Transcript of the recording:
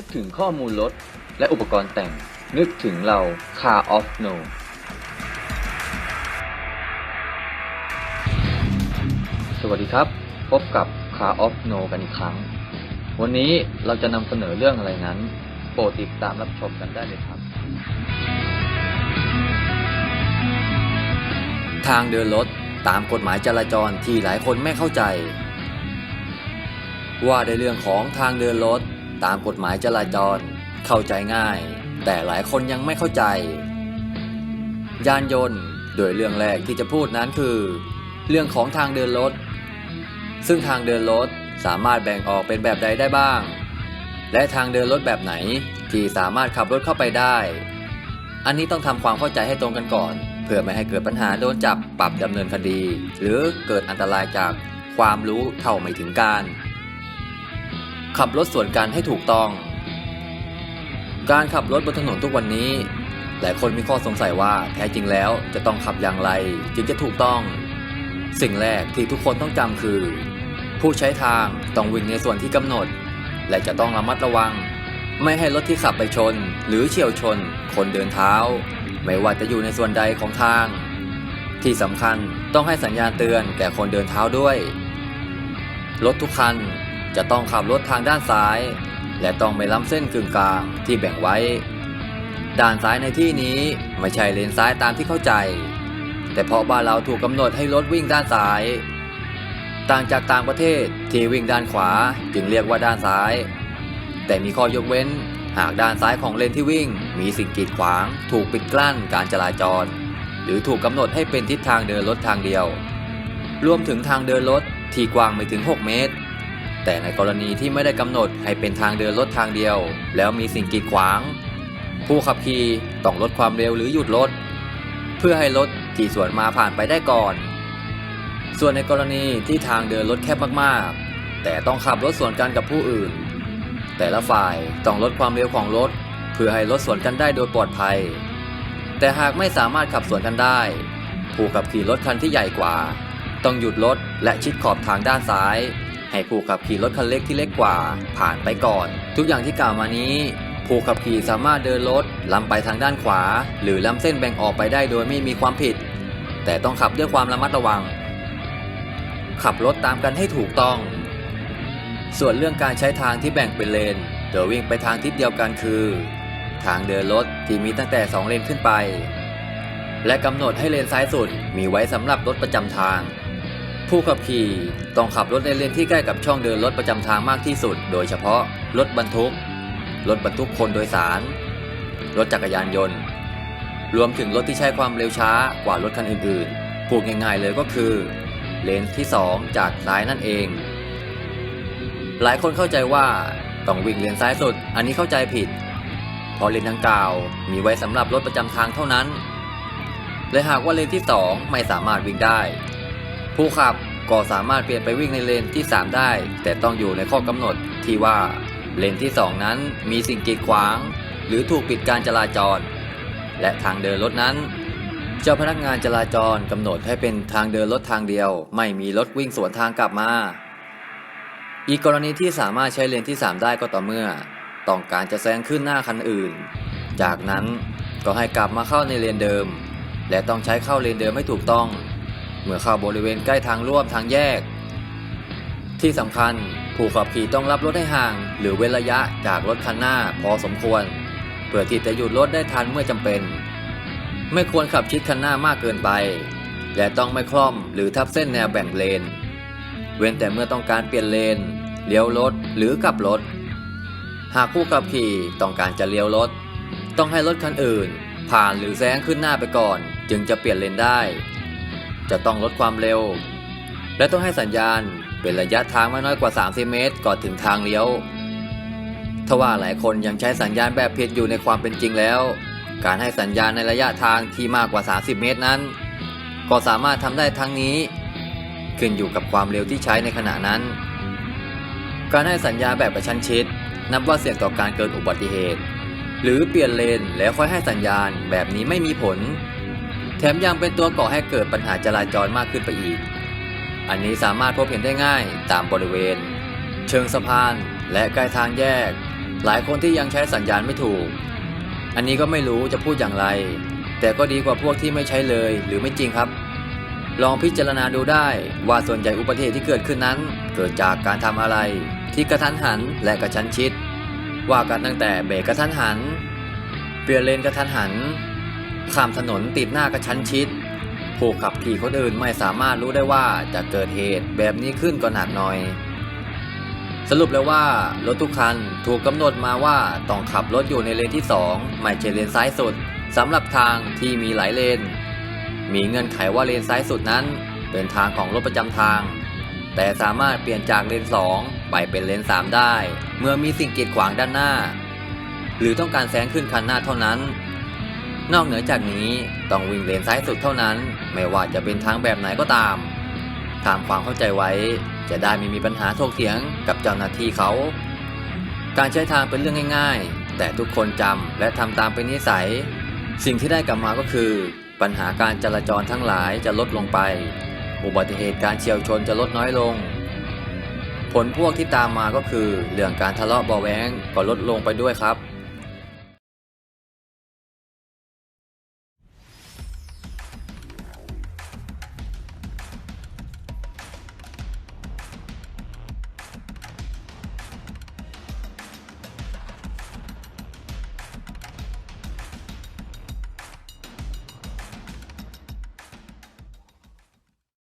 นึกถึงข้อมูลรถและอุปกรณ์แต่ง นึกถึงเรา Car of No สวัสดีครับ พบกับ Car of No กันอีกครั้ง วันนี้เราจะนำเสนอเรื่องอะไรนั้น โปรดติดตามรับชมกันได้เลยครับ ทางเดินรถตามกฎหมายจราจรที่หลายคนไม่เข้าใจ ว่าในเรื่องของทางเดินรถ ตามกฎหมายจราจร เข้าใจง่าย แต่หลายคนยังไม่เข้าใจ ยานยนต์ โดยเรื่องแรกที่จะพูดนั้นคือ เรื่องของทางเดินรถ ซึ่งทางเดินรถสามารถแบ่งออกเป็นแบบใดได้บ้าง และทางเดินรถแบบไหนที่สามารถขับรถเข้าไปได้ อันนี้ต้องทำความเข้าใจให้ตรงกันก่อน เพื่อไม่ให้เกิดปัญหาโดนจับปรับดำเนินคดี หรือเกิดอันตรายจากความรู้เท่าไม่ถึงการ ขับรถสวนกันให้ถูกต้อง การขับรถบนถนนทุกวันนี้หลายคนมีข้อสงสัยว่าแท้จริงแล้วจะต้องขับอย่างไร จึงจะถูกต้อง สิ่งแรกที่ทุกคนต้องจำคือ ผู้ใช้ทางต้องวิ่งในส่วนที่กำหนด และจะต้องระมัดระวัง ไม่ให้รถที่ขับไปชน หรือเฉียวชน คนเดินเท้า ไม่ว่าจะอยู่ในส่วนใดของทาง ที่สำคัญต้องให้สัญญาณเตือนแก่คนเดินเท้าด้วย รถทุกคัน จะต้องขับรถทางด้านซ้าย และต้องไม่ล้ำเส้นกึ่งกลางที่แบ่งไว้ ด้านซ้ายในที่นี้ไม่ใช่เลนซ้ายตามที่เข้าใจ แต่เพราะบ้านเราถูกกำหนดให้รถวิ่งด้านซ้าย ต่างจากต่างประเทศที่วิ่งด้านขวาจึงเรียกว่าด้านซ้าย แต่มีข้อยกเว้นหากด้านซ้ายของเลนที่วิ่ง มีสิ่งกีดขวาง ถูกปิดกลั้นการจราจร หรือถูกกำหนดให้เป็นทิศทางเดินรถทางเดียว รวมถึงทางเดินรถที่กว้างไม่ถึง 6 เมตร แต่ในกรณีที่ไม่ได้กำหนดให้เป็นทางเดินรถทางเดียว แล้วมีสิ่งกีดขวาง ผู้ขับขี่ต้องลดความเร็วหรือหยุดรถเพื่อให้รถที่สวนมาผ่านไปได้ก่อน ส่วนในกรณีที่ทางเดินรถแคบมากๆ แต่ต้องขับรถสวนกันกับผู้อื่น แต่ละฝ่ายต้องลดความเร็วของรถ เพื่อให้รถสวนกันได้โดยปลอดภัย แต่หากไม่สามารถขับสวนกันได้ ผู้ขับขี่รถคันที่ใหญ่กว่า ต้องหยุดรถและชิดขอบทางด้านซ้าย ให้ผู้ขับขี่รถคันเล็กที่เล็กกว่า ผ่านไปก่อน ทุกอย่างที่กล่าวมานี้ผู้ขับขี่สามารถเดินรถล้ำไปทางด้านขวา หรือล้ำเส้นแบ่งออกไปได้โดยไม่มีความผิด แต่ต้องขับด้วยความระมัดระวัง ขับรถตามกันให้ถูกต้อง ส่วนเรื่องการใช้ทางที่แบ่งเป็นเลนโดยวิ่งไปทางทิศเดียวกันคือ ทางเดินรถที่มีตั้งแต่ 2 เลนขึ้นไป และกำหนดให้เลนซ้ายสุดมีไว้สำหรับรถประจำทาง ผู้ขับขี่ต้องขับรถในเลนที่ใกล้กับช่องเดินรถประจำทางมากที่สุด โดยเฉพาะรถบรรทุก รถบรรทุกคนโดยสาร รถจักรยานยนต์ รวมถึงรถที่ใช้ความเร็วช้ากว่ารถคันอื่นๆพูดง่ายๆเลยก็คือ เลนที่ 2 จากซ้ายนั่นเอง หลายคนเข้าใจว่าต้องวิ่งเลนซ้ายสุด อันนี้เข้าใจผิด เพราะเลนดังกล่าวมีไว้สำหรับรถประจำทางเท่านั้น และหากว่าเลนที่ 2 ไม่สามารถวิ่งได้ ผู้ขับก็สามารถเปลี่ยนไปวิ่งในเลนที่ 3 ได้ แต่ต้องอยู่ในข้อกำหนดที่ว่าเลนที่ 2 นั้นมีสิ่งกีดขวาง หรือถูกปิดการจราจร และทางเดินรถนั้น เจ้าพนักงานจราจรกำหนดให้เป็นทางเดินรถทางเดียว ไม่มีรถวิ่งสวนทางกลับมา อีกกรณีที่สามารถใช้เลนที่ 3 ได้ก็ต่อเมื่อ ต้องการจะแซงขึ้นหน้าคันอื่น จากนั้นก็ให้กลับมาเข้าในเลนเดิม และต้องใช้เข้าเลนเดิมให้ถูกต้อง เมื่อเข้าบริเวณใกล้ทางร่วมทางแยก ที่สำคัญผู้ขับขี่ต้องรับรถให้ห่าง หรือเว้นระยะจากรถคันหน้าพอสมควร เพื่อที่จะหยุดรถได้ทันเมื่อจำเป็น ไม่ควรขับชิดคันหน้ามากเกินไป และต้องไม่คล่อมหรือทับเส้นแนวแบ่งเลน เว้นแต่เมื่อต้องการเปลี่ยนเลน เลี้ยวรถหรือกลับรถ หากผู้ขับขี่ต้องการจะเลี้ยวรถ ต้องให้รถคันอื่น ผ่านหรือแซงขึ้นหน้าไปก่อน จึงจะเปลี่ยนเลนได้ จะต้องลดความเร็ว และต้องให้สัญญาณเป็นระยะทางไม่น้อยกว่า 30 เมตร ก่อนถึงทางเลี้ยวทว่าหลายคนยังใช้สัญญาณแบบผิดอยู่ในความเป็นจริงแล้ว การให้สัญญาณในระยะทางที่มากกว่า 30 เมตรนั้น ก็สามารถทำได้ทั้งนี้ ขึ้นอยู่กับความเร็วที่ใช้ในขณะนั้น การให้สัญญาณแบบกระชันชิด นับว่าเสี่ยงต่อการเกิดอุบัติเหตุ หรือเปลี่ยนเลนแล้วค่อยให้สัญญาณแบบนี้ไม่มีผล แถมยังเป็นตัวก่อให้เกิดปัญหาจราจรมากขึ้นไปอีก อันนี้สามารถพบเห็นได้ง่ายตามบริเวณ เชิงสะพานและใกล้ทางแยก หลายคนที่ยังใช้สัญญาณไม่ถูก อันนี้ก็ไม่รู้จะพูดอย่างไร แต่ก็ดีกว่าพวกที่ไม่ใช้เลยหรือไม่จริงครับ ลองพิจารณาดูได้ว่าส่วนใหญ่อุบัติเหตุที่เกิดขึ้นนั้น เกิดจากการทำอะไร ที่กระทันหันและกระชั้นชิด ว่ากันตั้งแต่เบรกกระทันหัน เปลี่ยนเลนกระทันหัน ข้ามถนนติดหน้ากระชั้นชิด ผู้ขับขี่คนอื่นไม่สามารถรู้ได้ว่าจะเกิดเหตุแบบนี้ขึ้นก็หนักหน่อย สรุปแล้วว่ารถทุกคันถูกกำหนดมาว่าต้องขับรถอยู่ในเลนที่ 2 ไม่ใช่เลนซ้ายสุดสำหรับทางที่มีหลายเลน มีเงื่อนไขว่าเลนซ้ายสุดนั้น เป็นทางของรถประจำทาง แต่สามารถเปลี่ยนจากเลน 2 ไปเป็นเลน 3 ได้ เมื่อมีสิ่งกีดขวางด้านหน้า หรือต้องการแซงขึ้นคันหน้าเท่านั้น นอกเหนือจากนี้ต้องวิ่งเลนซ้ายสุดเท่านั้น ไม่ว่าจะเป็นทางแบบไหนก็ตามตามความเข้าใจไว้ จะได้ไม่มีปัญหาโถกเถียงกับเจ้าหน้าที่เขา การใช้ทางเป็นเรื่องง่าย ๆ แต่ทุกคนจำและทำตามเป็นนิสัย สิ่งที่ได้กลับมาก็คือ ปัญหาการจราจรทั้งหลายจะลดลงไป อุบัติเหตุการเฉียวชนจะลดน้อยลง ผลพวกที่ตามมาก็คือเรื่องการทะเลาะเบาะแวงก็ลดลงไปด้วยครับ